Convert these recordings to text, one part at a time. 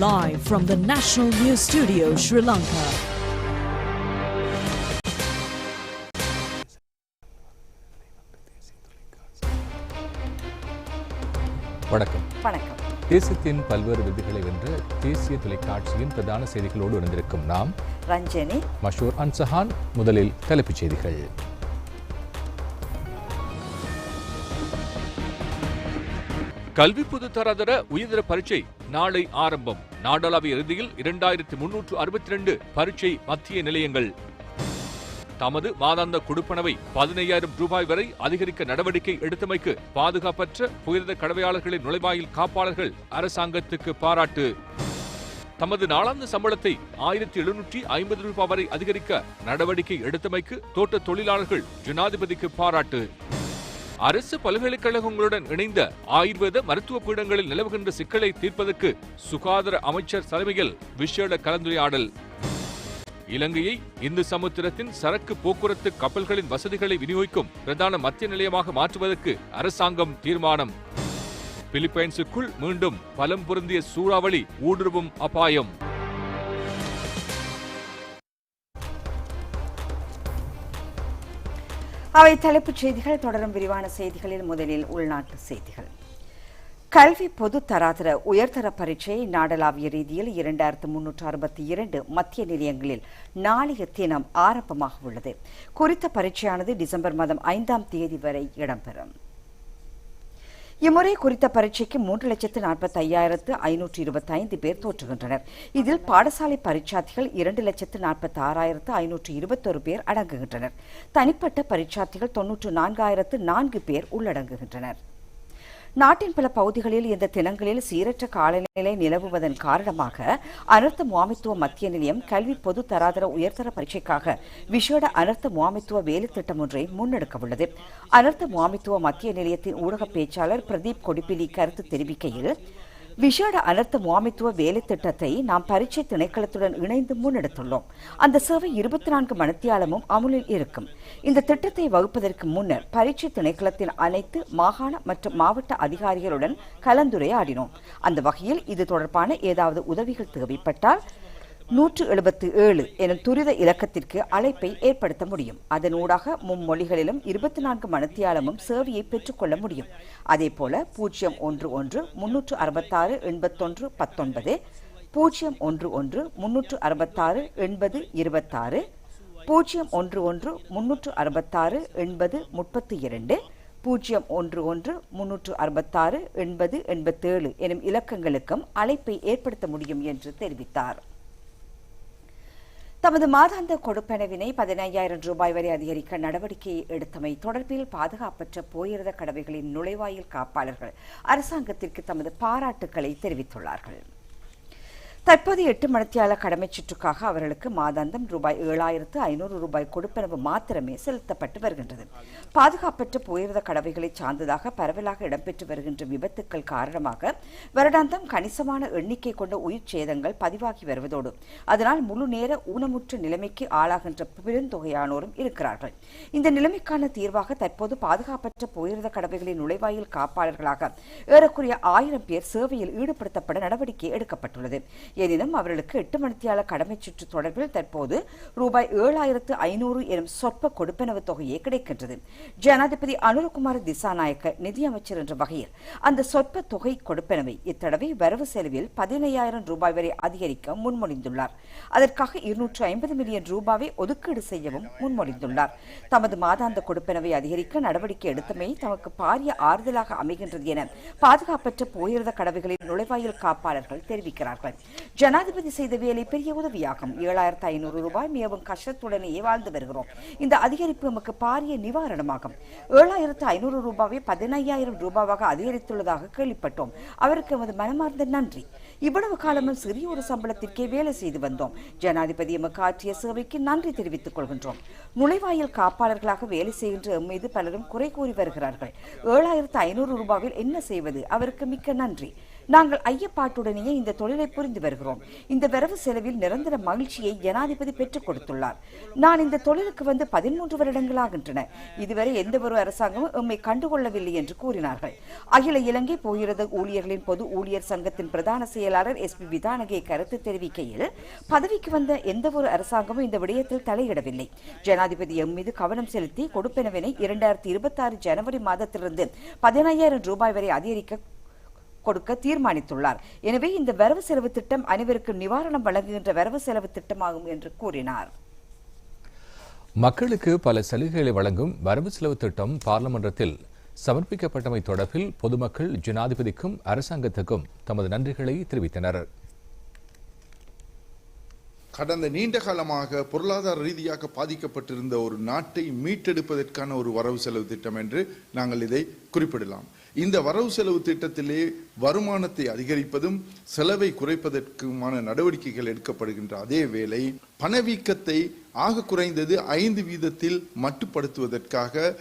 Live from the National News Studio, Sri Lanka. வணக்கம். வணக்கம். தேசத்தின் பல்வேறு விருதுகளை வென்ற தேசிய தொலைக்காட்சியின் பிரதான செய்திகளோடு இணைந்திருக்கும் நாம் ரஞ்சனி. மஷூர் அன்சஹான் முதலில் தலைப்புச் செய்திகள். கல்வி பொதுத்தராதர உயர்தர பரீட்சை நாளை ஆரம்பம். நாடளாவிய இறுதியில் இரண்டாயிரத்தி முன்னூற்று அறுபத்தி ரெண்டு பரீட்சை மத்திய நிலையங்கள். தமது மாதாந்த கொடுப்பனவை பதினையாயிரம் ரூபாய் வரை அதிகரிக்க நடவடிக்கை எடுத்தமைக்கு பாதுகாப்பற்ற புயர்ந்த கடவையாளர்களின் நுழைவாயில் காப்பாளர்கள் அரசாங்கத்துக்கு பாராட்டு. தமது நாளாந்த சம்பளத்தை ஆயிரத்தி எழுநூற்றி ஐம்பது ரூபாய் வரை அதிகரிக்க நடவடிக்கை எடுத்தமைக்கு தோட்ட தொழிலாளர்கள் ஜனாதிபதிக்கு பாராட்டு. அரசு பல்கலைக்கழகங்களுடன் இணைந்த ஆயுர்வேத மருத்துவ பீடங்களில் நிலவுகின்ற சிக்கலை தீர்ப்பதற்கு சுகாதார அமைச்சர் தலைமையில் விசேட கலந்துரையாடல். இலங்கையை இந்து சமுத்திரத்தின் சரக்கு போக்குவரத்து கப்பல்களின் வசதிகளை விநியோகிக்கும் பிரதான மத்திய நிலையமாக மாற்றுவதற்கு அரசாங்கம் தீர்மானம். பிலிப்பைன்ஸுக்குள் மீண்டும் பலம் பொருந்திய சூறாவளி ஊடுருவும் அபாயம். அவை தலைப்புச் செய்திகள். தொடரும் விரிவான செய்திகளில் முதலில் உள்நாட்டு செய்திகள். கல்வி பொது தராதர உயர்தர பரீட்சை நாடளாவிய ரீதியில் இரண்டாயிரத்து முன்னூற்று அறுபத்தி இரண்டு மத்திய நிலையங்களில் நாளைய தினம் ஆரம்பமாக உள்ளது குறித்த பரீட்சையானது டிசம்பர் மாதம் ஐந்தாம் தேதி வரை இடம்பெறும். இம்முறை குறித்த பரீட்சைக்கு மூன்று லட்சத்து நாற்பத்தி ஐயாயிரத்து ஐநூற்று இருபத்தி ஐந்து பேர் தோற்றுகின்றனர். இதில் பாடசாலை பரீட்சார்த்திகள் இரண்டு லட்சத்து நாற்பத்தி ஆறாயிரத்து ஐநூற்று இருபத்தொரு பேர் அடங்குகின்றனர். தனிப்பட்ட பரீட்சார்த்திகள் தொன்னூற்று நான்காயிரத்து நான்கு பேர் உள்ளடங்குகின்றனர். நாட்டின் பல பகுதிகளில் இந்த தினங்களில் சீரற்ற காலநிலை நிலவுவதன் காரணமாக அனர்த்த முவாமித்துவ மத்திய நிலையம் கல்வி பொது தராதர உயர்தர பரீட்சைக்காக விசேட அனர்த்த முகாமித்துவ வேலை திட்டம் ஒன்றை முன்னெடுக்க உள்ளது. அனர்த்த முவாமித்துவ மத்திய நிலையத்தின் ஊடக பேச்சாளர் பிரதீப் கொடிப்பிலி கருத்து தெரிவிக்கையில் விஷேட அனர்த்த முகாமித்துவ வேலை திட்டத்தை நாம் பரீட்சை திணைக்களத்துடன் இணைந்து முன்னெடுத்துள்ளோம். அந்த சேவை இருபத்தி நான்கு மணித்தியாலமும் அமுலில் இருக்கும். இந்த திட்டத்தை வகுப்பதற்கு முன்னர் பரீட்சை திணைக்களத்தின் அனைத்து மாகாண மற்றும் மாவட்ட அதிகாரிகளுடன் கலந்துரையாடினோம். அந்த வகையில் இது தொடர்பான ஏதாவது உதவிகள் தேவைப்பட்டால் நூற்று எழுபத்து ஏழு எனும் துரித இலக்கத்திற்கு அழைப்பை ஏற்படுத்த முடியும். அதனூடாக மும்மொழிகளிலும் இருபத்தி நான்கு மனத்தியாலமும் சேவையை பெற்றுக்கொள்ள முடியும். அதேபோல பூஜ்ஜியம் ஒன்று ஒன்று முன்னூற்று அறுபத்தாறு எண்பத்தொன்று பத்தொன்பது பூஜ்ஜியம் ஒன்று ஒன்று முன்னூற்று அறுபத்தாறு எண்பது இருபத்தாறு பூஜ்ஜியம் ஒன்று ஒன்று முன்னூற்று அறுபத்தாறு எண்பது முப்பத்தி இரண்டு பூஜ்ஜியம் ஒன்று ஒன்று முன்னூற்று அறுபத்தாறு எண்பது எண்பத்தேழு எனும் இலக்கங்களுக்கும் அழைப்பை ஏற்படுத்த முடியும் என்று தெரிவித்தார். தமது மாதாந்த கொடுப்பெனவினை பதினையாயிரம் ரூபாய் வரை அதிகரிக்க நடவடிக்கை எடுத்தமை தொடர்பில் பாதுகாப்பற்ற போயிருந்த கடவைகளின் நுழைவாயில் காப்பாளர்கள் அரசாங்கத்திற்கு தமது பாராட்டுக்களை தெரிவித்துள்ளார்கள். தற்போது எட்டு மணித்தியால கடமை சுற்றுக்காக அவர்களுக்கு மாதாந்தம் ரூபாய் ஏழாயிரத்து ஐநூறு ரூபாய் கொடுப்பனவு மாத்திரமே செலுத்தப்பட்டு வருகின்றது. பாதுகாப்பற்ற போயிருந்த கடவைகளை சார்ந்ததாக பரவலாக இடம்பெற்று வருகின்ற விபத்துக்கள் காரணமாக வருடாந்தம் கணிசமான எண்ணிக்கை கொண்ட உயிர் சேதங்கள் பதிவாகி வருவதோடு அதனால் முழு நேர ஊனமுற்ற நிலைமைக்கு ஆளாகின்ற பெருந்தொகையானோரும் இருக்கிறார்கள். இந்த நிலைமைக்கான தீர்வாக தற்போது பாதுகாப்பற்ற போயிருந்த கடவைகளின் நுழைவாயில் காப்பாளர்களாக ஏறக்குறைய ஆயிரம் பேர் சேவையில் ஈடுபடுத்தப்பட நடவடிக்கை எடுக்கப்பட்டுள்ளது. எனினும் அவர்களுக்கு எட்டு மணித்தியால கடமை சுற்று தொடர்பில் தற்போது ரூபாய் ஏழாயிரத்து ஐநூறு எனும் சொற்ப கொடுப்பனவு தொகையே கிடைக்கின்றது. ஜனாதிபதி அனுரகுமார திசாநாயக்க நிதியமைச்சர் என்ற வகையில் அந்த சொற்ப தொகை கொடுப்பனவை இத்தடவை வரவு செலவில் பதினையாயிரம் ரூபாய் வரை அதிகரிக்க முன்மொழிந்துள்ளார். அதற்காக இருநூற்று ஐம்பது மில்லியன் ரூபாவை ஒதுக்கீடு செய்யவும் முன்மொழிந்துள்ளார். தமது மாதாந்த கொடுப்பனவை அதிகரிக்க நடவடிக்கை எடுத்தமை தமக்கு பாரிய ஆறுதலாக அமைகின்றது என பாதுகாப்பற்ற போயிருந்த கடவைகளின் நுழைவாயில் காப்பாளர்கள் தெரிவிக்கிறார்கள். ஜனாதிபதி செய்த வேலை பெரிய உதவியாகும். ஏழாயிரத்து ஐநூறு ரூபாய் மிகவும் கஷ்டத்துடனேயே வாழ்ந்து வருகிறோம். இந்த அதிகரிப்பு நமக்கு பாரிய நிவாரணமாகும். ஏழாயிரத்து ஐநூறு ரூபாவை பதினையாயிரம் ரூபாவாக அதிகரித்துள்ளதாக கேள்விப்பட்டோம். அவருக்கு எமது மனமார்ந்த நன்றி. இவ்வளவு காலமும் சிறிய ஒரு சம்பளத்திற்கே வேலை செய்து வந்தோம். ஜனாதிபதி எமக்கு ஆற்றிய சேவைக்கு நன்றி தெரிவித்துக் கொள்கின்றோம். நுழைவாயில் காப்பாளர்களாக வேலை செய்கின்ற எம் மீது பலரும் குறை கூறி வருகிறார்கள். ஏழாயிரத்து ஐநூறு ரூபாவில் என்ன செய்வது? அவருக்கு மிக்க நன்றி. நாங்கள் ஐயப்பாட்டுடனேயே இந்த தொழிலை புரிந்து வருகிறோம். இந்த வரவு செலவில் நிரந்தர மகிழ்ச்சியை ஜனாதிபதி பெற்றுக் கொடுத்துள்ளார். நான் இந்த தொழிலுக்கு வந்து பதிமூன்று வருடங்களாகின்றன. இதுவரை எந்த ஒரு அரசாங்கமும் எம்மை கண்டுகொள்ளவில்லை என்று கூறினார்கள். அகில இலங்கை போகிறது ஊழியர்களின் பொது ஊழியர் சங்கத்தின் பிரதான செயலாளர் எஸ் பி விதானகே கருத்து தெரிவிக்கையில் பதவிக்கு வந்த எந்த ஒரு அரசாங்கமும் இந்த விடயத்தில் தலையிடவில்லை. ஜனாதிபதி எம் மீது கவனம் செலுத்தி கொடுப்பெனவினை இரண்டாயிரத்தி இருபத்தி ஆறு ஜனவரி மாதத்திலிருந்து பதினையாயிரம் ரூபாய் வரை அதிகரிக்க கொடுக்க தீர்மானித்துள்ளார். எனவே இந்த வரவு செலவு திட்டம் அனைவருக்கும் நிவாரணம் வழங்குகின்ற வரவு செலவு திட்டமாகும் என்று கூறினார். மக்களுக்கு பல சலுகைகளை வழங்கும் வரவு செலவு திட்டம் பாராளுமன்றத்தில் சமர்ப்பிக்கப்பட்டமை தொடர்பில் பொதுமக்கள் ஜனாதிபதிக்கும் அரசாங்கத்துக்கும் தமது நன்றிகளை தெரிவித்தனர். கடந்த நீண்ட காலமாக பொருளாதார ரீதியாக பாதிக்கப்பட்டிருந்த ஒரு நாட்டை மீட்டெடுப்பதற்கான ஒரு வரவு செலவு திட்டம் என்று நாங்கள் இதை குறிப்பிடலாம். இந்த வரவு செலவு திட்டத்திலே வருமானத்தை அதிகரிப்பதும் செலவை குறைப்பதற்குமான நடவடிக்கைகள் எடுக்கப்படுகின்ற அதே வேளை பணவீக்கத்தை ஆக குறைந்தது ஐந்து வீதத்தில் மட்டுப்படுத்துவதற்காக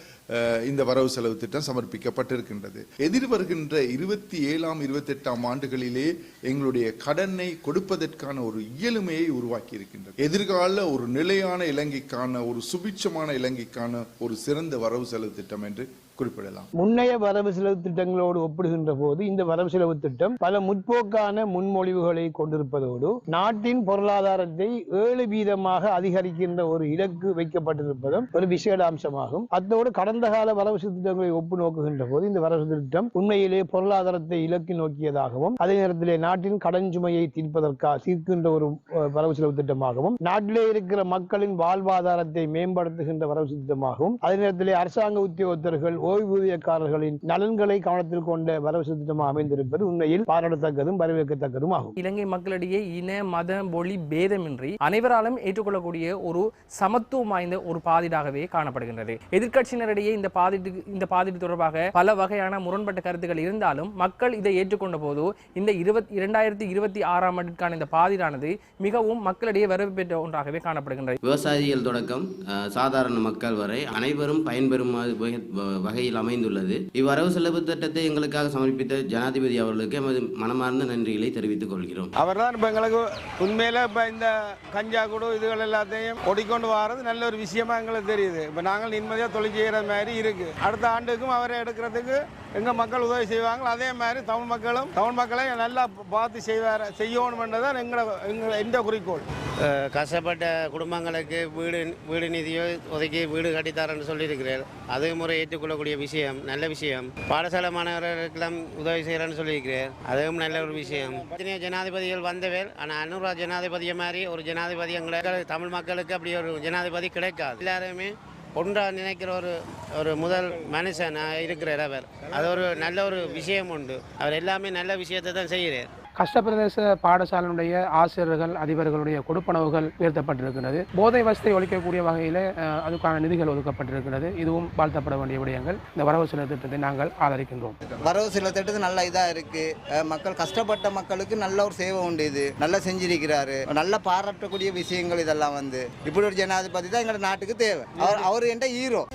இந்த வரவு செலவு திட்டம் சமர்ப்பிக்கப்பட்டிருக்கின்றது. எதிர்வருகின்ற இருபத்தி ஏழாம் இருபத்தி எட்டாம் ஆண்டுகளிலே எங்களுடைய கடனை கொடுப்பதற்கான ஒரு இயலுமையை உருவாக்கி இருக்கின்றது எதிர்கால ஒரு நிலையான இலங்கைக்கான ஒரு சுபிட்சமான இலங்கைக்கான ஒரு சிறந்த வரவு செலவு திட்டம் என்று குறிப்பிடலாம். முன்னைய வரவு செலவு திட்டங்களோடு ஒப்பிடுகின்ற போது இந்த வரவு செலவு திட்டம் பல முற்போக்கான முன்மொழிவுகளை கொண்டிருப்பதோடு நாட்டின் பொருளாதாரத்தை ஏழு வீதமாக அதிகரிக்கின்ற ஒரு இலக்கு வைக்கப்பட்டிருப்பதும் ஒரு விசேட அம்சமாகும் அத்தோடு கடந்த கால வரவு திட்டங்களை ஒப்பு நோக்குகின்ற போது இந்த வரவு திட்டம் உண்மையிலே பொருளாதாரத்தை இலக்கு நோக்கியதாகவும் அதே நேரத்திலே நாட்டின் கடன் சுமையை தீர்ப்பதற்காக தீர்க்கின்ற ஒரு வரவு செலவு திட்டமாகவும் நாட்டிலே இருக்கிற மக்களின் வாழ்வாதாரத்தை மேம்படுத்துகின்ற வரவு திட்டமாகவும் அதே நேரத்திலே அரசாங்க உத்தியோகத்தர்கள் ஓய்வூதியக்காரர்களின் நலன்களை கவனத்தில் கொண்ட வரவு திட்டமாக அமைந்திருப்பது உண்மையில் பாராட்டத்தக்கதும் வரவேற்கத்தக்கதும் ஆகும் இலங்கை மக்களிடையே இன மத மொழி பேதமின்றி அனைவராலும் ஏற்றுக்கொள்ளக்கூடிய ஒரு சமத்துவம் வாய்ந்த ஒரு பாதிடாகவே காணப்படுகின்றது. எதிர்க்கட்சியினரிடையே இந்த பாதிட்டு இந்த பாதிட்டு தொடர்பாக பல வகையான முரண்பட்ட கருத்துக்கள் இருந்தாலும் மக்கள் இதை ஏற்றுக்கொண்ட போது இந்த இருபத்தி இரண்டாயிரத்தி இருபத்தி ஆறாம் ஆண்டிற்கான இந்த பாதிடானது மிகவும் மக்களிடையே வரவு பெற்ற ஒன்றாகவே காணப்படுகின்றது. விவசாயிகள் தொடக்கம் சாதாரண மக்கள் வரை அனைவரும் பயன்பெறும் வகை- வகையில் அமைந்துள்ளது. இவ்வரவு செலவு திட்டத்தை எங்களுக்காக சமர்ப்பித்த ஜனாதிபதி அவர்களுக்கு எமது மனமார்ந்த நன்றிகளை தெரிவித்துக் கொள்கிறோம். அவர் தான் இப்போ எங்களுக்கு உண்மையில் இப்போ இந்த கஞ்சா குடு இதுகள் எல்லாத்தையும் ஒடிக்கொண்டு வர்றது நல்ல ஒரு விஷயமா எங்களுக்கு தெரியுது. இப்போ நாங்கள் நிம்மதியாக தொழில் செய்கிற மாதிரி இருக்கு. அடுத்த ஆண்டுக்கும் அவரை எடுக்கிறதுக்கு எங்கள் மக்கள் உதவி செய்வாங்க அதே மாதிரி தமிழ் மக்களும் தமிழ் மக்களை நல்லா பார்த்து செய்வார் செய்யணுமென்றதான் எங்களை எங்களை எந்த குறிக்கோள். கஷ்டப்பட்ட குடும்பங்களுக்கு வீடு வீடு நிதியோ ஒதுக்கி வீடு கட்டித்தாரன்னு சொல்லியிருக்கிறேன் அதே முறை ஏற்றுக்கொள்ளக்கூடிய விஷயம் நல்ல விஷயம். பாடசாலை மாணவர்களுக்கெல்லாம் உதவி செய்கிறேன்னு சொல்லியிருக்கிறேன் அதுவும் நல்ல ஒரு விஷயம். எத்தனையோ ஜனாதிபதிகள் வந்தவர் ஆனால் அனுரா ஜனாதிபதியை மாதிரி ஒரு ஜனாதிபதி எங்களுக்கு தமிழ் மக்களுக்கு அப்படி ஒரு ஜனாதிபதி கிடைக்காது. எல்லாருமே ஒன்றாக நினைக்கிற ஒரு ஒரு முதல் மனுஷன் இருக்கிற அவர். அது ஒரு நல்ல ஒரு விஷயம் உண்டு. அவர் எல்லாமே நல்ல விஷயத்தை தான் செய்கிறார். கஷ்டப்பிரதேச பாடசாலையினுடைய ஆசிரியர்கள் அதிபர்களுடைய கொடுப்பனவுகள் உயர்த்தப்பட்டிருக்கிறது. போதை வசதி ஒழிக்கக்கூடிய வகையில் அதுக்கான நிதிகள் ஒதுக்கப்பட்டிருக்கிறது. இதுவும் வாழ்த்தப்பட வேண்டிய விடயங்கள். இந்த வரவு செலவு திட்டத்தை நாங்கள் ஆதரிக்கின்றோம். வரவு செலவு திட்டத்து நல்ல இதாக இருக்கு. மக்கள் கஷ்டப்பட்ட மக்களுக்கு நல்ல ஒரு சேவை உண்டு இது. நல்லா செஞ்சிருக்கிறாரு. நல்ல பாராட்டக்கூடிய விஷயங்கள் இதெல்லாம் வந்து. இப்படி ஒரு ஜனாதிபதி தான் எங்களோட நாட்டுக்கு தேவை. அவர் அவர் என்ற ஹீரோ.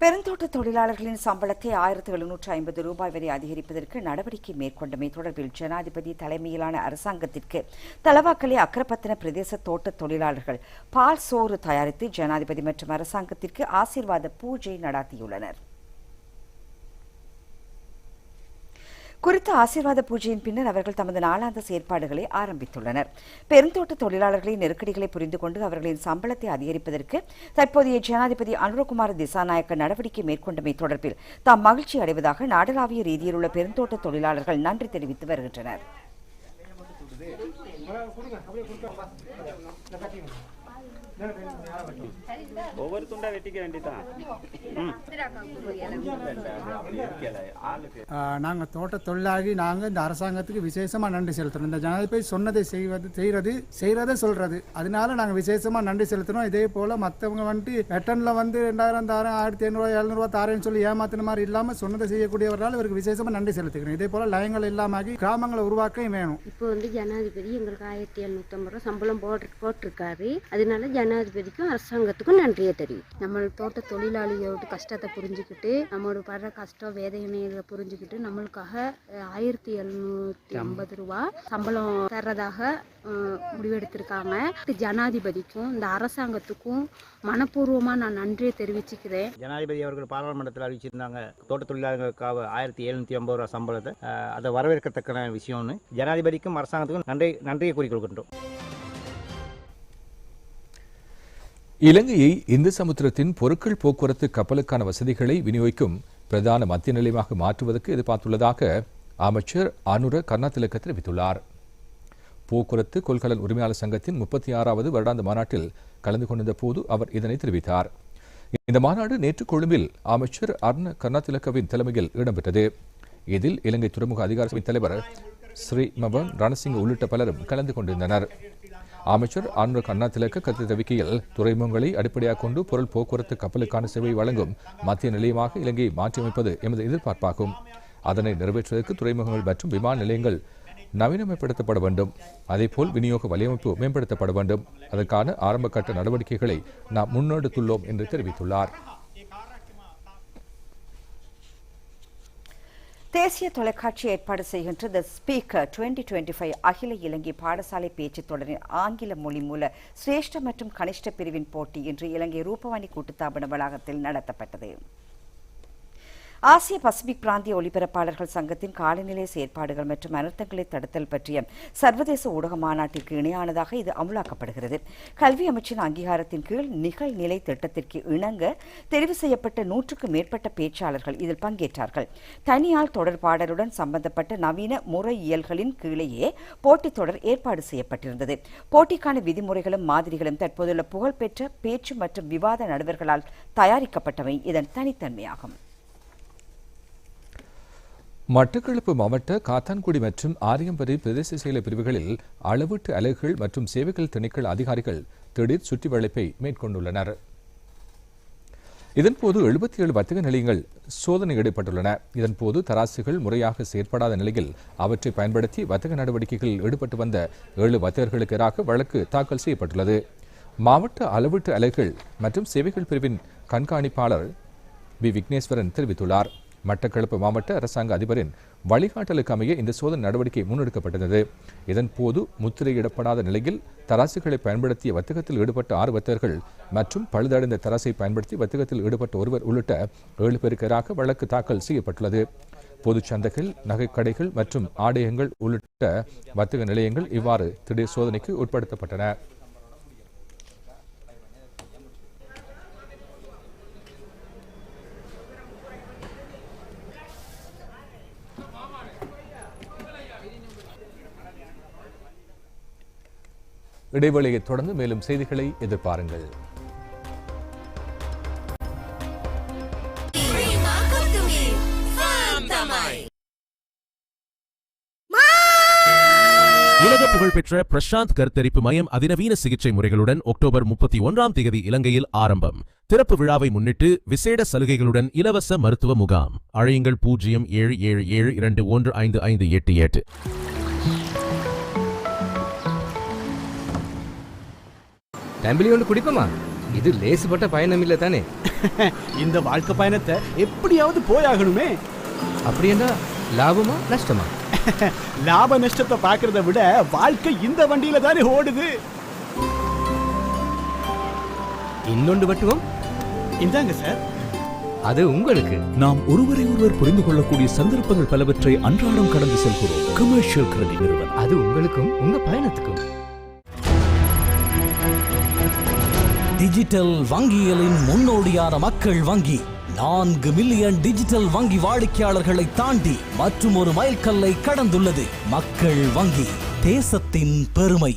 பெருந்தோட்ட தொழிலாளர்களின் சம்பளத்தை ஆயிரத்து எழுநூற்று ஐம்பது ரூபாய் வரை அதிகரிப்பதற்கு நடவடிக்கை மேற்கொண்டமை தொடர்பில் ஜனாதிபதி தலைமையிலான அரசாங்கத்திற்கு தலவாக்கலை அக்கரப்பத்தன பிரதேச தோட்ட தொழிலாளர்கள் பால் சோறு தயாரித்து ஜனாதிபதி மற்றும் அரசாங்கத்திற்கு ஆசீர்வாத பூஜை நடாத்தியுள்ளனர். குறித்த ஆசீர்வாத பூஜையின் பின்னர் அவர்கள் தமது நாளாந்த செயற்பாடுகளை ஆரம்பித்துள்ளனர் பெருந்தோட்ட தொழிலாளர்களின் நெருக்கடிகளை புரிந்து கொண்டு அவர்களின் சம்பளத்தை அதிகரிப்பதற்கு தற்போதைய ஜனாதிபதி அனுரகுமார் திசாநாயக்க நடவடிக்கை மேற்கொண்டமை தொடர்பில் தாம் மகிழ்ச்சி அடைவதாக நாடளாவிய ரீதியில் உள்ள பெருந்தோட்ட தொழிலாளர்கள் நன்றி தெரிவித்து வருகின்றனர் ஒவ்வொரு துண்டா வெட்டிக்க வேண்டியதான் நாங்கள் தோட்ட தொழிலாளி நாங்கள் இந்த அரசாங்கத்துக்கு விசேஷமாக நன்றி செலுத்துறோம். இந்த ஜனாதிபதி சொன்னதை செய்வது செய்கிறது செய்கிறதை சொல்கிறது அதனால நாங்கள் விசேஷமாக நன்றி செலுத்துறோம். இதே போல் மற்றவங்க வந்துட்டு வெட்டனில் வந்து ரெண்டாயிரம் தாரம் ஆயிரத்தி ஐநூறுவா எழுநூறுவா தாரேன்னு சொல்லி ஏமாத்தின மாதிரி இல்லாமல் சொன்னதை செய்யக்கூடியவரால் இவருக்கு விசேஷமாக நன்றி செலுத்துக்கிறோம் இதே போல் லயங்கள் இல்லாமல் கிராமங்களை உருவாக்க வேணும். இப்போ வந்து ஜனாதிபதி எங்களுக்கு ஆயிரத்தி எழுநூற்றம்பது ரூபா சம்பளம் போட்டு போட்டிருக்காரு. அது இதனால ஜனாதிபதிக்கும் அரசாங்கத்துக்கும் நன்றியை தெரியும் நம்ம தோட்ட தொழிலாளியோட கஷ்டத்தை புரிஞ்சுக்கிட்டு நம்மளோட படுற கஷ்டம் வேதனைகளை புரிஞ்சுக்கிட்டு நம்மளுக்காக ஆயிரத்தி எழுநூற்றி ஐம்பது ரூபா சம்பளம் தர்றதாக முடிவெடுத்திருக்காங்க. ஜனாதிபதிக்கும் இந்த அரசாங்கத்துக்கும் மனப்பூர்வமாக நான் நன்றியை தெரிவிச்சுக்கிறேன். ஜனாதிபதி அவர்கள் பாராளுமன்றத்தில் அறிவிச்சிருந்தாங்க தோட்ட தொழிலாளர்களுக்காக ஆயிரத்தி எழுநூற்றி ஐம்பது ரூபா சம்பளத்தை. அதை வரவேற்கத்தக்க விஷயம்னு. ஜனாதிபதிக்கும் அரசாங்கத்துக்கும் நன்றி நன்றியை கூறிக்கொள்கின்றோம் இலங்கையை இந்து சமுத்திரத்தின் பொருட்கள் போக்குவரத்து கப்பலுக்கான வசதிகளை விநியோகிக்கும் பிரதான மத்திய நிலையமாக மாற்றுவதற்கு எதிர்பார்த்துள்ளதாக அமைச்சர் அனுர கர்ணாதிலக்க தெரிவித்துள்ளார். போக்குவரத்து கொள்கலன் உரிமையாளர் சங்கத்தின் முப்பத்தி ஆறாவது வருடாந்த மாநாட்டில் கலந்து கொண்டிருந்த போது அவர் இதனை தெரிவித்தார். இந்த மாநாடு நேற்று கொழும்பில் அமைச்சர் அர்ண கர்ணாதிலக்கவின் தலைமையில் இடம்பெற்றது. இதில் இலங்கை துறைமுக அதிகார சபை தலைவர் ஸ்ரீமபன் ரணசிங்க உள்ளிட்ட பலரும் கலந்து கொண்டிருந்தனர். அமைச்சர் அன்ரு கண்ணா திலக்கு கருத்து தெரிவிக்கையில் துறைமுகங்களை அடிப்படையாக கொண்டு பொருள் போக்குவரத்து கப்பலுக்கான சேவை வழங்கும் மத்திய நிலையமாக இலங்கையை மாற்றியமைப்பது எமது எதிர்பார்ப்பாகும். அதனை நிறைவேற்றுவதற்கு துறைமுகங்கள் மற்றும் விமான நிலையங்கள் நவீனமைப்படுத்தப்பட வேண்டும். அதேபோல் விநியோக வலையமைப்பு மேம்படுத்தப்பட வேண்டும். அதற்கான ஆரம்ப கட்ட நடவடிக்கைகளை நாம் முன்னெடுத்துள்ளோம் என்று தெரிவித்துள்ளார். தேசிய தொலைக்காட்சி ஏற்பாடு செய்கின்ற the speaker twenty twenty five அகில இலங்கை பாடசாலை பேச்சு தொடரின் ஆங்கில மொழி மூல சிரேஷ்ட மற்றும் கனிஷ்ட பிரிவின் போட்டி இன்று இலங்கை ரூபவாணி கூட்டுத்தாபன வளாகத்தில் நடத்தப்பட்டது. ஆசிய பசிபிக் பிராந்திய ஒலிபரப்பாளர்கள் சங்கத்தின் காலநிலை செயற்பாடுகள் மற்றும் அனர்த்தங்களை தடுத்தல் பற்றிய சர்வதேச ஊடக மாநாட்டிற்கு இணையானதாக இது அமுலாக்கப்படுகிறது. கல்வி அமைச்சின் அங்கீகாரத்தின் கீழ் நிகழ்நிலை திட்டத்திற்கு இணங்க தெரிவு செய்யப்பட்ட நூற்றுக்கும் மேற்பட்ட பேச்சாளர்கள் இதில் பங்கேற்றார்கள். தனியால் தொடர்பாடலுடன் சம்பந்தப்பட்ட நவீன முறையியல்களின் கீழேயே போட்டித் தொடர் ஏற்பாடு செய்யப்பட்டிருந்தது. போட்டிக்கான விதிமுறைகளும் மாதிரிகளும் தற்போதுள்ள புகழ்பெற்ற பேச்சு மற்றும் விவாத நடுவர்களால் தயாரிக்கப்பட்டவை. இதன் தனித்தன்மையாகும். மட்டக்களப்பு மாவட்ட காத்தான்குடி மற்றும் ஆரியம்பரி பிரதேச செயல பிரிவுகளில் அளவீட்டு அலகுகள் மற்றும் சேவைகள் திணைக்கள் அதிகாரிகள் திடீர் சுற்றி வளைப்பை மேற்கொண்டுள்ளனர். இதன்போது எழுபத்தி ஏழு வர்த்தக நிலையங்கள் சோதனை ஈடுபட்டுள்ளன இதன்போது தராசுகள் முறையாக செயற்படாத நிலையில் அவற்றை பயன்படுத்தி வர்த்தக நடவடிக்கைகளில் ஈடுபட்டு வந்த ஏழு வர்த்தகர்களுக்கு எதிராக வழக்கு தாக்கல் செய்யப்பட்டுள்ளது. மாவட்ட அளவீட்டு அலகுகள் மற்றும் சேவைகள் பிரிவின் கண்காணிப்பாளர் பி விக்னேஸ்வரன் தெரிவித்துள்ளார். மட்டக்களப்பு மாவட்ட அரசாங்க அதிபரின் வழிகாட்டலுக்கு அமைய இந்த சோதனை நடவடிக்கை முன்னெடுக்கப்பட்டது. இதன்போது முத்திரையிடப்படாத நிலையில் தராசுகளை பயன்படுத்திய வர்த்தகத்தில் ஈடுபட்ட ஆறு வர்த்தகர்கள் மற்றும் பழுதடைந்த தராசை பயன்படுத்தி வர்த்தகத்தில் ஈடுபட்ட ஒருவர் உள்ளிட்ட ஏழு பேருக்கராக வழக்கு தாக்கல் செய்யப்பட்டுள்ளது. பொதுச் சந்தைகள் நகைக்கடைகள் மற்றும் ஆடையங்கள் உள்ளிட்ட வர்த்தக நிலையங்கள் இவ்வாறு திடீர் சோதனைக்கு உட்படுத்தப்பட்டன. இடைவெளியை தொடர்ந்து மேலும் செய்திகளை எதிர்பாருங்கள். உலக புகழ்பெற்ற பிரசாந்த் கருத்தரிப்பு மையம் அதிநவீன சிகிச்சை முறைகளுடன் அக்டோபர் முப்பத்தி ஒன்றாம் தேதி இலங்கையில் ஆரம்பம். திறப்பு விழாவை முன்னிட்டு விசேட சலுகைகளுடன் இலவச மருத்துவ முகாம். அழையுங்கள் பூஜ்ஜியம் ஏழு ஏழு ஏழு இரண்டு ஒன்று ஐந்து ஐந்து எட்டு எட்டு. தம்பிலி ஒன்று குடிப்போமா? இது லேசுப்பட்ட பயணம் இல்லை தானே. இந்த வாழ்க்கை பயணத்தை எப்படியாவது போயாகணுமே. அப்படி என்ன லாபமா நஷ்டமா? லாப நஷ்டத்தை பார்க்கறத விட வாழ்க்கை இந்த வண்டியில தானே ஓடுது. இன்னொன்று வட்டுவோம். இந்தாங்க சார். அது உங்களுக்கு. நாம் ஒருவரை ஒருவர் புரிந்து கொள்ளக்கூடிய சந்தர்ப்பங்கள் பலவற்றை அன்றாடம் கடந்து செல்கிறோம். கமர்ஷியல் கிரெடிட் நிறுவனம். அது உங்களுக்கும் உங்க பயணத்துக்கும். டிஜிட்டல் வங்கியலின் முன்னோடியான மக்கள் வங்கி. நான்கு மில்லியன் டிஜிட்டல் வங்கி வாடிக்கையாளர்களை தாண்டி மற்றும் ஒரு மைல்கல்லை கடந்துள்ளது மக்கள் வங்கி. தேசத்தின் பெருமை.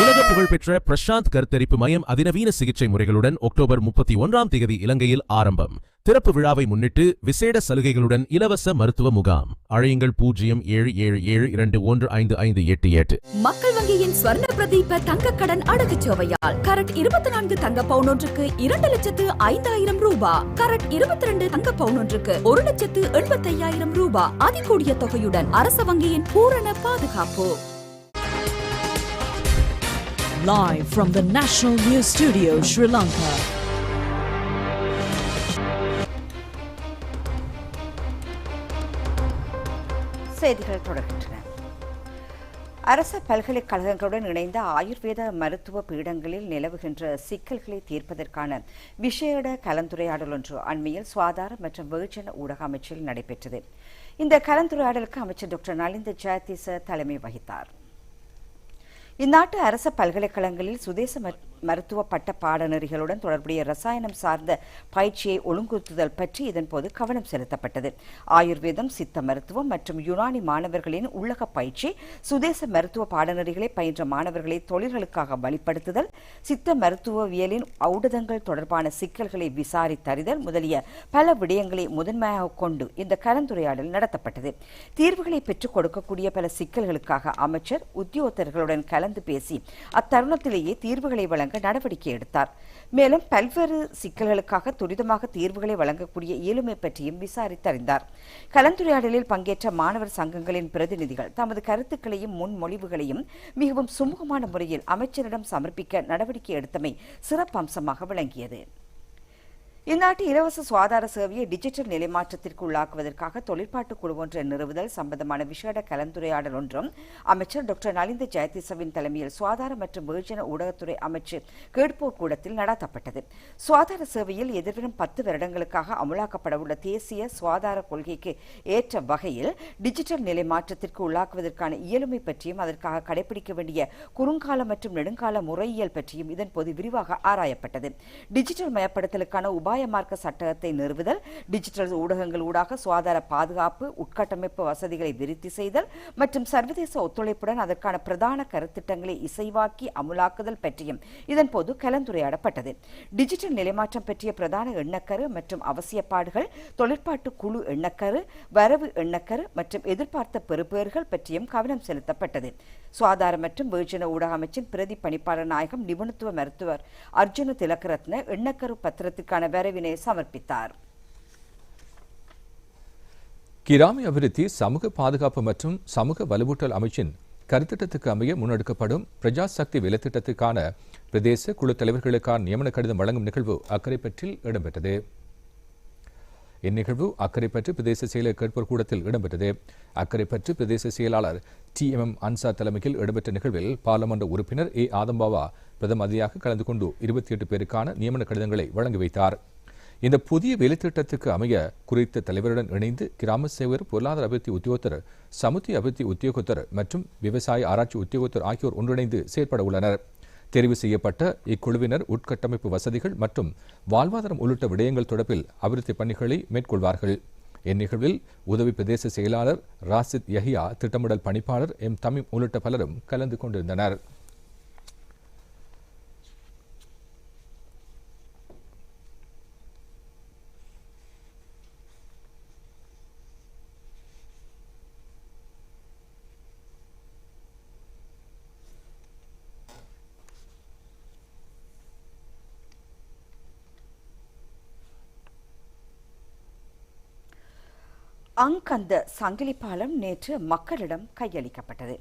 உலக புகழ்பெற்ற பிரசாந்த் கருத்தரிப்பு மையம் அதிநவீன சிகிச்சை முறைகளுடன் அக்டோபர் முப்பத்தி ஒன்றாம் தேதி இலங்கையில் ஆரம்பம். திறப்பு விழாவை முன்னிட்டு விசேட சலுகைகளுடன் இலவச மருத்துவ முகாம். அழையுங்கள் பூஜ்ஜியம் ஏழு ஏழு ஏழு இரண்டு ஒன்று ஐந்து ஐந்து எட்டு எட்டு. மக்கள் வங்கியின் ஸ்வர்ண பிரதீப தங்க கடன் அடகுச்சோவையால் கரட் இருபத்தி நான்கு தங்க பவுன் ஒன்றுக்கு இரண்டு லட்சத்து ஐந்தாயிரம் ரூபாய் கரட் இருபத்தி ரெண்டு தங்க பவுன் ஒன்றுக்கு ஒரு லட்சத்து எண்பத்தி ஐயாயிரம் ரூபாய் அதிகூடிய தொகையுடன் அரச வங்கியின் பூரண பாதுகாப்பு. Live from the National News Studio, Sri Lanka. செய்திகள் தொடர்கின்றன. அரச பல்கலைக்கழகங்களுடன் இணைந்த ஆயுர்வேத மருத்துவ பீடங்களில் நிலவுகின்ற சிக்கல்களை தீர்ப்பதற்கான விஷேட கலந்துரையாடல் ஒன்று அண்மையில் சுகாதார மற்றும் வெகுஜன ஊடக அமைச்சில் நடைபெற்றது. இந்த கலந்துரையாடலுக்கு அமைச்சர் டாக்டர் நலிந்த ஜெயதீச தலைமை வகித்தார். இந்நாட்டு அரச பல்கலைக்கழகங்களில் சுதேச மருத்துவ பட்ட பாடநெறிகளுடன் தொடர்புடைய ரசாயனம் சார்ந்த பயிற்சியை ஒழுங்குறுத்துதல் பற்றி இதன்போது கவனம் செலுத்தப்பட்டது. ஆயுர்வேதம் சித்த மருத்துவம் மற்றும் யுனானி மாணவர்களின் உள்ளக பயிற்சி சுதேச மருத்துவ பாடநெறிகளை பயின்ற மாணவர்களை தொழில்களுக்காக வழிப்படுத்துதல் சித்த மருத்துவவியலின் ஔடதங்கள் தொடர்பான சிக்கல்களை விசாரித்தறிதல் முதலிய பல விடயங்களை முதன்மையாக கொண்டு இந்த கலந்துரையாடல் நடத்தப்பட்டது. தீர்வுகளை பெற்றுக் கொடுக்கக்கூடிய பல சிக்கல்களுக்காக அமைச்சர் உத்தியோகத்தர்களுடன் கலந்து பேசி அத்தருணத்திலேயே தீர்வுகளை வழங்க நடவடிக்கை எடுத்தார். மேலும் பல்வேறு சிக்கல்களுக்காக துரிதமாக தீர்வுகளை வழங்கக்கூடிய இயலுமை பற்றியும் விசாரித்தறிந்தார். கலந்துரையாடலில் பங்கேற்ற மாணவர் சங்கங்களின் பிரதிநிதிகள் தமது கருத்துக்களையும் முன்மொழிவுகளையும் மிகவும் சுமூகமான முறையில் அமைச்சரிடம் சமர்ப்பிக்க நடவடிக்கை எடுத்தமை சிறப்பம்சமாக விளங்கியது. இந்நாட்டு இலவச சுகாதார சேவையை டிஜிட்டல் நிலைமாற்றத்திற்கு உள்ளாக்குவதற்காக தொழிற்பாட்டு குழு ஒன்றை நிறுவுதல் சம்பந்தமான விசேட கலந்துரையாடல் ஒன்றும் அமைச்சர் டாக்டர் நலிந்த ஜெயதிசவின் தலைமையில் சுகாதார மற்றும் வெகுஜன ஊடகத்துறை அமைச்சர் கேட்போர் கூடத்தில் நடத்தப்பட்டது. சுகாதார சேவையில் எதிர்வரும் பத்து வருடங்களுக்காக அமுலாக்கப்படவுள்ள தேசிய சுகாதார கொள்கைக்கு ஏற்ற வகையில் டிஜிட்டல் நிலை மாற்றத்திற்கு உள்ளாக்குவதற்கான இயலுமை பற்றியும் அதற்காக கடைபிடிக்க வேண்டிய குறுங்கால மற்றும் நெடுங்கால முறையியல் பற்றியும் இதன்போது விரிவாக ஆராயப்பட்டது. டிஜிட்டல் மயப்படுத்தலுக்கான உபாய மார்க்க சட்டத்தை நிறுவுதல் டிஜிட்டல் ஊடகங்கள் ஊடாக சுகாதார பாதுகாப்பு உட்கட்டமைப்பு வசதிகளை விருத்தி செய்தல் மற்றும் சர்வதேச ஒத்துழைப்புடன் அதற்கான பிரதான கருத்திட்டங்களை இசைவாக்கி அமுலாக்குதல் பற்றியும் இதன்போது கலந்துரையாடப்பட்டது. டிஜிட்டல் நிலைமாற்றம் பற்றிய பிரதான எண்ணக்கரு மற்றும் அவசியப்பாடுகள் தொழிற்பாட்டு குழு எண்ணக்கரு வரவு எண்ணக்கரு மற்றும் எதிர்பார்த்த பெறுபேறுகள் பற்றியும் கவனம் செலுத்தப்பட்டது. சுகாதார மற்றும் வெகுஜன ஊடக அமைச்சின் பிரதி பணிப்பாளர் நாயகம் நிபுணத்துவ மருத்துவர் அர்ஜுன திலகரத்ன எண்ணக்கரு பத்திரத்திற்கான வரைவினை சமர்ப்பித்தார். கிராமி அபிவிருத்தி சமூக பாதுகாப்பு மற்றும் சமூக வலுவூட்டல் அமைச்சின் கருத்திட்டத்துக்கு அமைய முன்னெடுக்கப்படும் பிரஜா சக்தி வேலைத்திட்டத்துக்கான பிரதேச குழு தலைவர்களுக்கான நியமன கடிதம் வழங்கும் நிகழ்வு அக்கரைப்பற்றில் இடம்பெற்றது. இந்நிகழ்வு அக்கரைப்பற்று பிரதேச செயலர் கேட்போர் கூடத்தில் இடம்பெற்றது. அக்கரைப்பற்று பிரதேச செயலாளர் டி எம் எம் அன்சார் தலைமையில் இடம்பெற்ற நிகழ்வில் பாராளுமன்ற உறுப்பினர் ஏ ஆதம்பாவா பிரதம அதிதியாக கலந்து கொண்டு இருபத்தி எட்டு பேருக்கான நியமன கடிதங்களை வழங்கி வைத்தாா் இந்த புதிய வேலைத்திட்டத்துக்கு அமைய குறித்த தலைவருடன் இணைந்து கிராம சேவர் பொருளாதார அபிவிருத்தி உத்தியோகத்தர் சமுத்தி அபிவிருத்தி உத்தியோகத்தர் மற்றும் விவசாய ஆராய்ச்சி உத்தியோகத்தர் ஆகியோர் ஒன்றிணைந்து செயற்பட உள்ளனர். தெரிவு செய்யப்பட்ட இக்குழுவினர் உட்கட்டமைப்பு வசதிகள் மற்றும் வாழ்வாதாரம் உள்ளிட்ட விடயங்கள் தொடர்பில் அபிவிருத்தி பணிகளை மேற்கொள்வார்கள். இந்நிகழ்வில் உதவி பிரதேச செயலாளர் ராசித் யஹியா திட்டமிடல் பணிப்பாளர் எம் தமிம் உள்ளிட்ட பலரும் கலந்து கொண்டிருந்தனர். அங்கந்த சங்கிலி பாலம் நேற்று மக்களிடம் கையளிக்கப்பட்டது.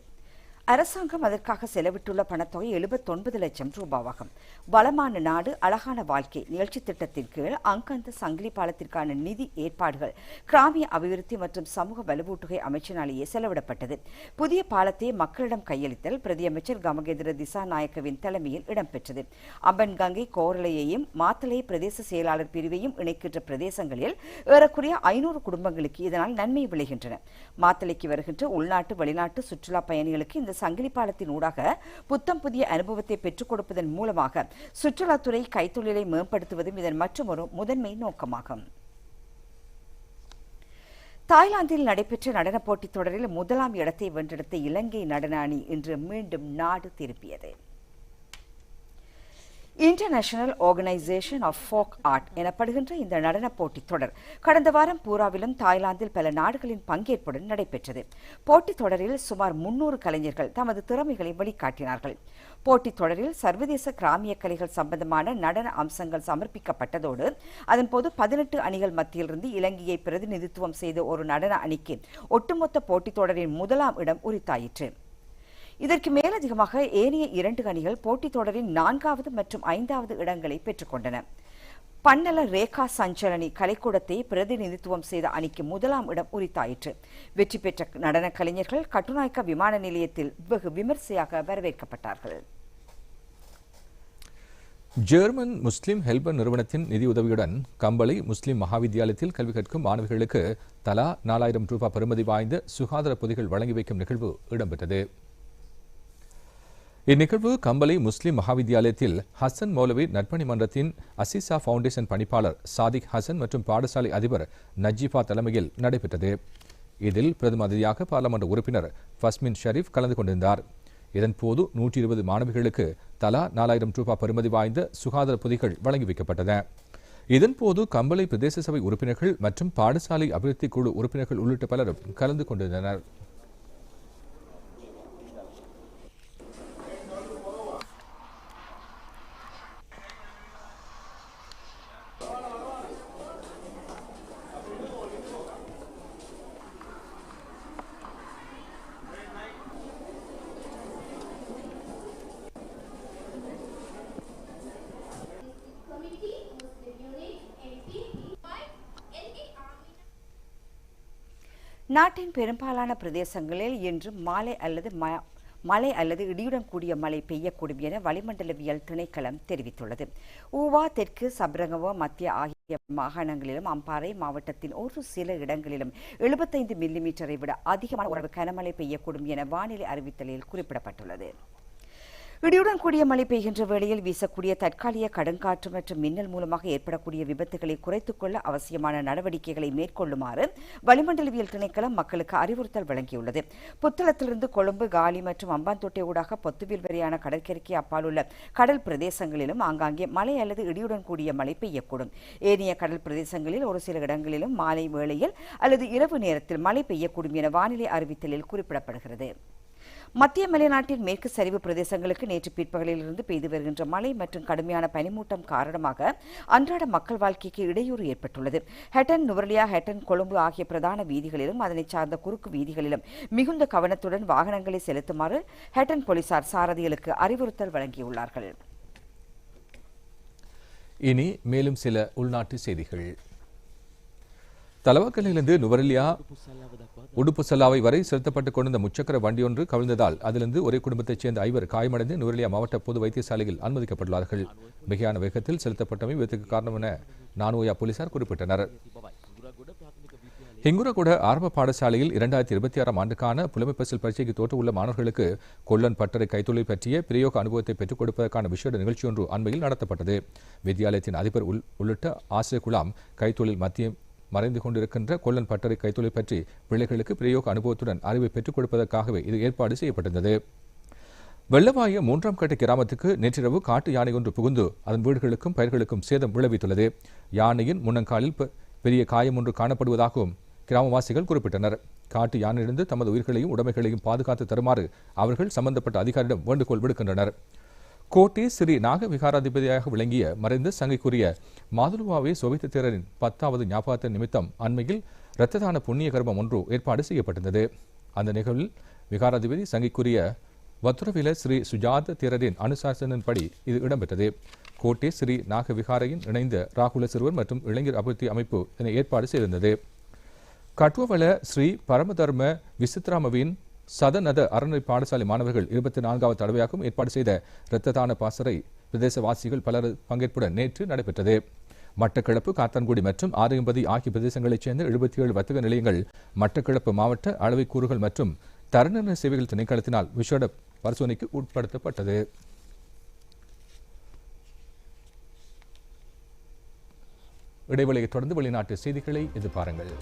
அரசாங்கம் அதற்காக செலவிட்டுள்ள பணத்தொகை எழுபத்தொன்பது லட்சம் ரூபாவாகும். வளமான நாடு அழகான வாழ்க்கை நிகழ்ச்சி திட்டத்தின் கீழ் அங்கந்த சங்கிலி பாலத்திற்கான நிதி ஏற்பாடுகள் கிராமிய அபிவிருத்தி மற்றும் சமூக வலுவூட்டுகை அமைச்சினாலேயே செலவிடப்பட்டது. புதிய பாலத்தை மக்களிடம் கையளித்தல் பிரதியமைச்சர் கமகேந்திர திசாநாயக்கவின் தலைமையில் இடம்பெற்றது. அம்பன் கங்கை கோரளையையும் பிரதேச செயலாளர் பிரிவையும் இணைக்கின்ற பிரதேசங்களில் ஏறக்குறைய ஐநூறு குடும்பங்களுக்கு இதனால் நன்மை விளைகின்றன. மாத்தளைக்கு வருகின்ற உள்நாட்டு வெளிநாட்டு சுற்றுலா பயணிகளுக்கு இந்த சங்கிலி பாலத்தின் ஊடாக புத்தம் புதிய அனுபவத்தை பெற்றுக் கொடுப்பதன் மூலமாக சுற்றுலாத்துறை கைத்தொழிலை மேம்படுத்துவதும் இதன் மற்றொரு முதன்மை நோக்கமாகும். தாய்லாந்தில் நடைபெற்ற நடனப் போட்டித் தொடரில் முதலாம் இடத்தை வென்றெடுத்த இலங்கை நடன அணி இன்று மீண்டும் நாடு திருப்பியது international organisation of folk art எனப்படுகின்ற இந்த நடனப் போட்டித் தொடர் கடந்த வாரம் பூராவிலும் தாய்லாந்தில் பல நாடுகளின் பங்கேற்புடன் நடைபெற்றது. போட்டித் தொடரில் சுமார் முன்னூறு கலைஞர்கள் தமது திறமைகளை வெளிக்காட்டினார்கள் போட்டித் தொடரில் சர்வதேச கிராமிய கலைகள் சம்பந்தமான நடன அம்சங்கள் சமர்ப்பிக்கப்பட்டதோடு அதன்போது பதினெட்டு அணிகள் மத்தியிலிருந்து இலங்கையை பிரதிநிதித்துவம் செய்த ஒரு நடன அணிக்கு ஒட்டுமொத்த போட்டித் தொடரின் முதலாம் இடம் உரித்தாயிற்று. இதற்கு மேலதிகமாக ஏனைய இரண்டு அணிகள் போட்டித் தொடரின் நான்காவது மற்றும் ஐந்தாவது இடங்களை பெற்றுக்கொண்டன. பன்னல ரேகா சஞ்சலனி கலைக்கூடத்தை பிரதிநிதித்துவம் செய்த அணிக்கு முதலாம் இடம் உரித்தாயிற்று. வெற்றி பெற்ற நடன கலைஞர்கள் கட்டுநாயக்க விமான நிலையத்தில் வெகு விமர்சையாக வரவேற்கப்பட்டார்கள். ஜெர்மன் முஸ்லிம் ஹெல்பர் நிறுவனத்தின் நிதியுதவியுடன் கம்பளை முஸ்லிம் மகாவித்தியாலயத்தில் கல்வி கற்கும் மாணவர்களுக்கு தலா நாலாயிரம் ரூபாய் பெறுமதி வாய்ந்த சுகாதார பொதிகள் வழங்கி வைக்கும் நிகழ்வு இடம்பெற்றது. இந்நிகழ்வு கம்பளை முஸ்லிம் மகாவித்தியாலயத்தில் ஹசன் மௌலவி நட்பணி மன்றத்தின் அசிசா ஃபவுண்டேஷன் பணிப்பாளர் சாதிக் ஹசன் மற்றும் பாடசாலை அதிபர் நஜீஃபா தலைமையில் நடைபெற்றது. இதில் பிரதம அதிதியாக பாராளுமன்ற உறுப்பினர் ஃபஸ்மின் ஷரீப் கலந்து கொண்டிருந்தார். இதன்போது நூற்றி இருபது மாணவிகளுக்கு தலா நாலாயிரம் ரூபாய் பெறுமதி வாய்ந்த சுகாதார பொதிகள் வழங்கி வைக்கப்பட்டன. இதன்போது கம்பளை பிரதேச சபை உறுப்பினர்கள் மற்றும் பாடசாலை அபிவிருத்தி குழு உறுப்பினர்கள் உள்ளிட்ட பலரும் கலந்து கொண்டிருந்தனர். நாட்டின் பெரும்பாலான பிரதேசங்களில் இன்று மாலை அல்லது ம- மழை அல்லது இடியுடன் கூடிய மழை பெய்யக்கூடும் என வளிமண்டலவியல் திணைக்களம் தெரிவித்துள்ளது. ஊவா தெற்கு சப்ரங்கவோ மத்திய ஆகிய மாகாணங்களிலும் அம்பாறை மாவட்டத்தின் ஒரு சில இடங்களிலும் எழுபத்தைந்து மில்லிமீட்டரை விட அதிகமான ஒரு கனமழை பெய்யக்கூடும் என வானிலை அறிவித்தலில் குறிப்பிடப்பட்டுள்ளது. இடியுடன் கூடிய மழை பெய்கின்ற வேளையில் வீசக்கூடிய தற்காலிக கடுங்காற்று மற்றும் மின்னல் மூலமாக ஏற்படக்கூடிய விபத்துகளை குறைத்துக் கொள்ள அவசியமான நடவடிக்கைகளை மேற்கொள்ளுமாறு வளிமண்டலவியல் திணைக்களம் மக்களுக்கு அறிவுறுத்தல் வழங்கியுள்ளது. புத்தளத்திலிருந்து கொழும்பு காலி மற்றும் அம்பாந்தோட்டை ஊடாக பொத்துவில் வரையான கடற்கரைக்கு அப்பால் உள்ள கடல் பிரதேசங்களிலும் ஆங்காங்கே மழை அல்லது இடியுடன் கூடிய மழை பெய்யக்கூடும். ஏனைய கடல் பிரதேசங்களில் ஒரு சில இடங்களிலும் மாலை வேளையில் அல்லது இரவு நேரத்தில் மழை பெய்யக்கூடும் என வானிலை அறிவித்தலில் குறிப்பிடப்படுகிறது. மத்திய மலைநாட்டின் மேற்கு சரிவு பிரதேசங்களுக்கு நேற்று பிற்பகலிலிருந்து பெய்து வருகின்ற மழை மற்றும் கடுமையான பனிமூட்டம் காரணமாக அன்றாட மக்கள் வாழ்க்கைக்கு இடையூறு ஏற்பட்டுள்ளது. ஹெட்டன் நுவர்லியா ஹெட்டன் கொழும்பு ஆகிய பிரதான வீதிகளிலும் அதனை சார்ந்த குறுக்கு வீதிகளிலும் மிகுந்த கவனத்துடன் வாகனங்களை செலுத்துமாறு ஹெட்டன் போலீசார் சாரதிகளுக்கு அறிவுறுத்தல் வழங்கியுள்ளார்கள். இனி மேலும் சில உள்நாட்டு செய்திகள். தலவாக்கலிலிருந்து நுவரெலியா உடுப்புசல்லாவை வரை செலுத்தப்பட்டுக் கொண்டிருந்த முச்சக்கர வண்டியொன்று கவிழ்ந்ததால் அதிலிருந்து ஒரே குடும்பத்தைச் சேர்ந்த ஐவர் காயமடைந்து நுவரெலியா மாவட்ட பொது வைத்தியசாலையில் அனுமதிக்கப்பட்டுள்ளார்கள் மிகையான வேகத்தில் செலுத்தப்பட்டமை விபத்துக்கு காரணம் என நானோயா போலீசார் குறிப்பிட்டனர். ஹிங்குரகுட ஆரம்ப பாடசாலையில் இரண்டாயிரத்தி இருபத்தி ஆறாம் ஆண்டுக்கான புலமைப்பரிசில் பரீட்சைக்கு தோற்றுள்ள மாணவர்களுக்கு கொல்லன் பட்டறை கைத்தொழில் பற்றிய பிரயோக அனுபவத்தை பெற்றுக் கொடுப்பதற்கான விசேட நிகழ்ச்சி ஒன்று அண்மையில் நடத்தப்பட்டது. வித்தியாலயத்தின் அதிபர் உள் உள்ளிட்ட ஆசிரியர் குழாம் கைத்தொழில் மத்திய மறைந்து கொண்டிருக்கின்ற கொல்லன் பட்டறை கைத்தொழில் பற்றி பிள்ளைகளுக்கு பிரயோக அனுபவத்துடன் அறிவை பெற்றுக் கொடுப்பதற்காகவே இது ஏற்பாடு செய்யப்பட்டிருந்தது. வெள்ளவாய மூன்றாம் கட்ட கிராமத்துக்கு நேற்றிரவு காட்டு யானை ஒன்று புகுந்து அதன் வீடுகளுக்கும் பயிர்களுக்கும் சேதம் விளைவித்துள்ளது. யானையின் முன்னங்காலில் பெரிய காயம் ஒன்று காணப்படுவதாகவும் கிராமவாசிகள் குறிப்பிட்டனர். காட்டு யானையிலிருந்து தமது உயிர்களையும் உடைமைகளையும் பாதுகாத்து தருமாறு அவர்கள் சம்பந்தப்பட்ட அதிகாரியிடம் வேண்டுகோள் விடுக்கின்றனர். கோட்டை ஸ்ரீ நாக விகாராதிபதியாக விளங்கிய மறைந்த சங்கைக்குரிய மாதுலுவாவே சோவித்த தேரரின் பத்தாவது ஞாபகத்தின் நிமித்தம் அண்மையில் இரத்த தான புண்ணிய கர்மம் ஒன்று ஏற்பாடு செய்யப்பட்டிருந்தது. அந்த நிகழ்வில் விகாராதிபதி சங்கைக்குரிய வத்ரவில ஸ்ரீ சுஜாத தேரரின் அனுசாசனின்படி இது இடம்பெற்றது. கோட்டை ஸ்ரீ நாக விகாரையின் இணைந்த ராகுல சிறுவர் மற்றும் இளைஞர் அபிவிருத்தி அமைப்பு இதனை ஏற்பாடு செய்திருந்தது. கட்வவள ஸ்ரீ பரமதர்ம விசித்ராமவின் சதநத அறநிலை பாடசாலை மாணவர்கள் இருபத்தி நான்காவது தடவையாகவும் ஏற்பாடு செய்த இரத்த தான பாசறை பிரதேசவாசிகள் பலர் பங்கேற்புடன் நேற்று நடைபெற்றது. மட்டக்களப்பு காத்தான்குடி மற்றும் ஆரியம்பதி ஆகிய பிரதேசங்களைச் சேர்ந்த எழுபத்தி ஏழு வர்த்தக நிலையங்கள் மட்டக்களப்பு மாவட்ட அளவை கூறுகள் மற்றும் தரநிலை சேவைகள் திணைக்களத்தினால் விசேட பரிசோதனைக்கு உட்படுத்தப்பட்டது. இடைவெளியை தொடர்ந்து வெளிநாட்டு செய்திகளை எதிர்பாருங்கள்.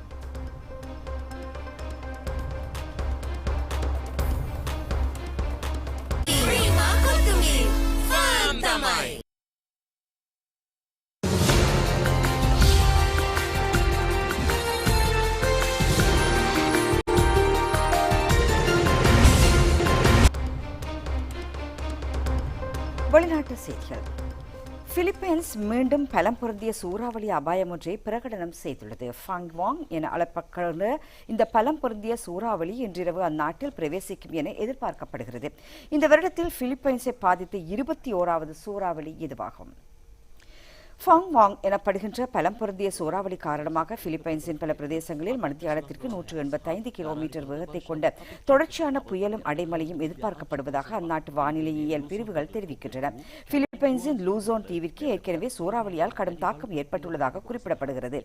செய்திகள். பிலிப்பைன்ஸ் மீண்டும் பலம் பொருந்திய சூறாவளி அபாயம் ஒன்றை பிரகடனம் செய்துள்ளது. ஃபாங் வாங் என அழைப்பப்படுகிற இந்த பலம் பொருந்திய சூறாவளி இன்றிரவு அந்நாட்டில் பிரவேசிக்கும் என எதிர்பார்க்கப்படுகிறது. இந்த வருடத்தில் பிலிப்பைன்ஸை பாதித்த இருபத்தி ஓராவது சூறாவளி இதுவாகும். ஃபாங் வாங் எனப்படுகின்ற பலம் பொருந்திய சூறாவளி காரணமாக பிலிப்பைன்ஸின் பல பிரதேசங்களில் மணித்தியாலத்திற்கு நூற்று எண்பத்தைந்து கிலோமீட்டர் வேகத்தை கொண்ட தொடர்ச்சியான புயலும் அடைமழையும் எதிர்பார்க்கப்படுவதாக அந்நாட்டு வானிலையியல் பிரிவுகள் தெரிவிக்கின்றன. பிலிப்பைன்ஸின் லூசோன் தீவிற்கு ஏற்கனவே சூறாவளியால் கடும் தாக்கம் ஏற்பட்டுள்ளதாக குறிப்பிடப்படுகிறது.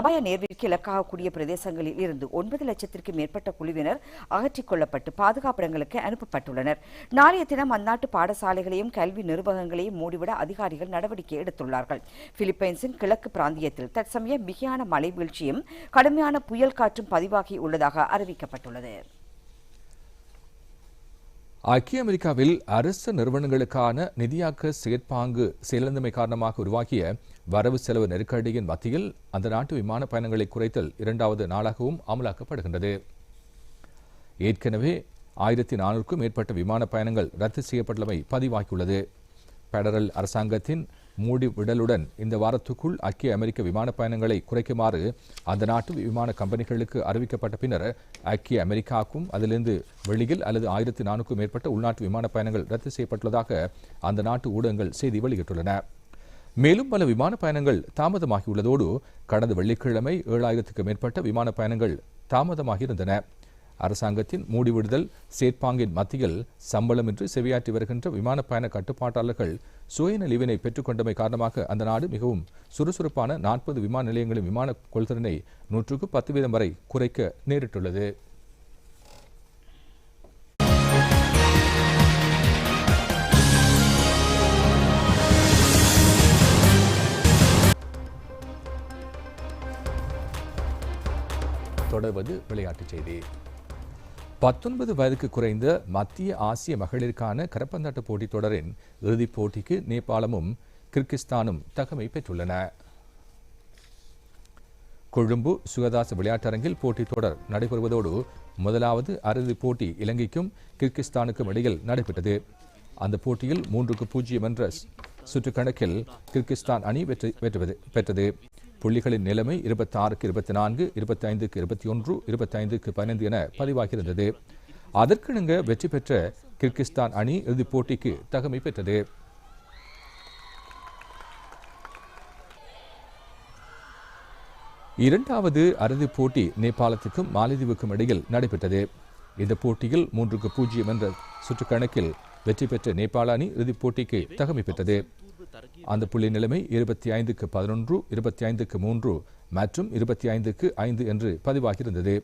அபாய நேர்விற்கு இலக்காகக்கூடிய பிரதேசங்களில் இருந்து ஒன்பது லட்சத்திற்கு மேற்பட்ட குழுவினர் அகற்றிக் கொள்ளப்பட்டு பாதுகாப்பிடங்களுக்கு அனுப்பப்பட்டுள்ளனர். நாளைய தினம் அந்நாட்டு பாடசாலைகளையும் கல்வி நிர்வாகங்களையும் மூடிவிட அதிகாரிகள் நடவடிக்கை எடுத்துள்ளார்கள். பிலிப்பைன்ஸின் கிழக்கு பிராந்தியத்தில் தற்சமயம் மிகையான மழை வீழ்ச்சியும் கடுமையான புயல் காற்றும் பதிவாகி உள்ளதாக அறிவிக்கப்பட்டுள்ளது. ஐக்கிய அமெரிக்காவில் அரசு நிறுவனங்களுக்கான நிதியாக்க செயற்பாங்கு செயலந்தமை காரணமாக உருவாகிய வரவு செலவு நெருக்கடியின் மத்தியில் அந்த நாட்டு விமான பயணங்களை குறைத்தல் இரண்டாவது நாளாகவும் அமலாக்கப்படுகின்றது. ஏற்கனவே ஆயிரத்தி நானூறுக்கும் மேற்பட்ட விமான பயணங்கள் ரத்து செய்யப்பட்டுள்ளமை பதிவாகியுள்ளது. பெடரல் அரசாங்கத்தின் மூடி விடலுடன் இந்த வாரத்துக்குள் ஐக்கிய அமெரிக்க விமான பயணங்களை குறைக்குமாறு அந்த நாட்டு விமான கம்பெனிகளுக்கு அறிவிக்கப்பட்ட பின்னர் ஐக்கிய அமெரிக்காவுக்கும் அதிலிருந்து வெளியில் அல்லது ஆயிரத்தி நானூறுக்கும் மேற்பட்ட உள்நாட்டு விமான பயணங்கள் ரத்து செய்யப்பட்டுள்ளதாக அந்த நாட்டு ஊடகங்கள் செய்தி வெளியிட்டுள்ளன. மேலும் பல விமான பயணங்கள் தாமதமாகியுள்ளதோடு கடந்த வெள்ளிக்கிழமை ஏழாயிரத்துக்கு மேற்பட்ட விமான பயணங்கள் தாமதமாகியிருந்தன. அரசாங்கத்தின் மூடிவிடுதல் சேட்பாங்கின் மத்தியில் சம்பளமின்றி செவியாற்றி வருகின்ற விமான பயண கட்டுப்பாட்டாளர்கள் சுயநலிவினை பெற்றுக்கொண்டமை காரணமாக அந்த நாடு மிகவும் சுறுசுறுப்பான நாற்பது விமான நிலையங்களின் விமான கொள்திறனை நூற்றுக்கு பத்து வீதம் வரை குறைக்க நேரிட்டுள்ளது. தொடர்வது விளையாட்டுச் செய்தி. பத்தொன்பது வயதுக்கு குறைந்த மத்திய ஆசிய மகளிருக்கான கரப்பந்தாட்ட போட்டித் தொடரின் இறுதிப் போட்டிக்கு நேபாளமும் கிர்கிஸ்தானும் தகமை பெற்றுள்ளன. கொழும்பு சுகதாச விளையாட்டரங்கில் போட்டித் தொடர் நடைபெறுவதோடு முதலாவது அறுதிப் போட்டி இலங்கைக்கும் கிர்கிஸ்தானுக்கும் இடையில் நடைபெற்றது. அந்த போட்டியில் மூன்றுக்கு பூஜ்ஜியம் என்ற சுற்று கணக்கில் கிர்கிஸ்தான் அணி வெற்றி பெற்றது. புள்ளிகளின் நிலைமை இருபத்தி ஆறுக்கு இருபத்தி நான்கு இருபத்தி ஐந்துக்கு இருபத்தி ஒன்று இருபத்தி ஐந்துக்கு பதினைந்து என பதிவாகியிருந்தது. அதற்கிணங்க வெற்றி பெற்ற கிர்கிஸ்தான் அணி இறுதிப் போட்டிக்கு தகமை பெற்றது. இரண்டாவது அறுதிப் போட்டி நேபாளத்துக்கும் மாலத்தீவுக்கும் இடையில் நடைபெற்றது. இந்த போட்டியில் மூன்றுக்கு பூஜ்ஜியம் என்ற சுற்று கணக்கில் வெற்றி பெற்ற நேபாள அணி இறுதிப் போட்டிக்கு தகமை பெற்றது. அந்த புள்ளி நிலைமை இருபத்தி ஐந்துக்கு பதினொன்று இருபத்தி ஐந்துக்கு மூன்று மற்றும் இருபத்தி ஐந்துக்கு ஐந்து என்று பதிவாகியிருந்தது.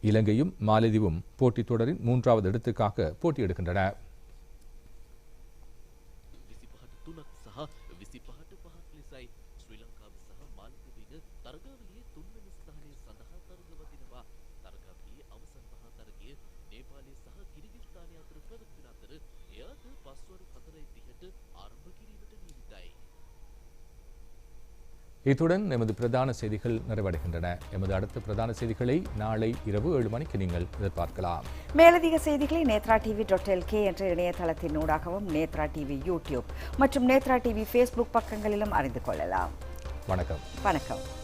இலங்கையும் மாலத்தீவும் போட்டித் தொடரின் மூன்றாவது இடத்துக்காக போட்டியிடுகின்றன. இத்துடன் எமது பிரதான செய்திகள் நிறைவடைகின்றன. எமது அடுத்த பிரதான செய்திகளை நாளை இரவு ஏழு மணிக்கு நீங்கள் எதிர்பார்க்கலாம். மேலதிக செய்திகளை நேத்ரா டிவி டாட் எல்கே என்ற இணையதளத்தின் ஊடாகவும் நேத்ரா டிவி யூடியூப் மற்றும் நேத்ரா டிவி ஃபேஸ்புக் பக்கங்களிலும் அறிந்து கொள்ளலாம். வணக்கம். வணக்கம்.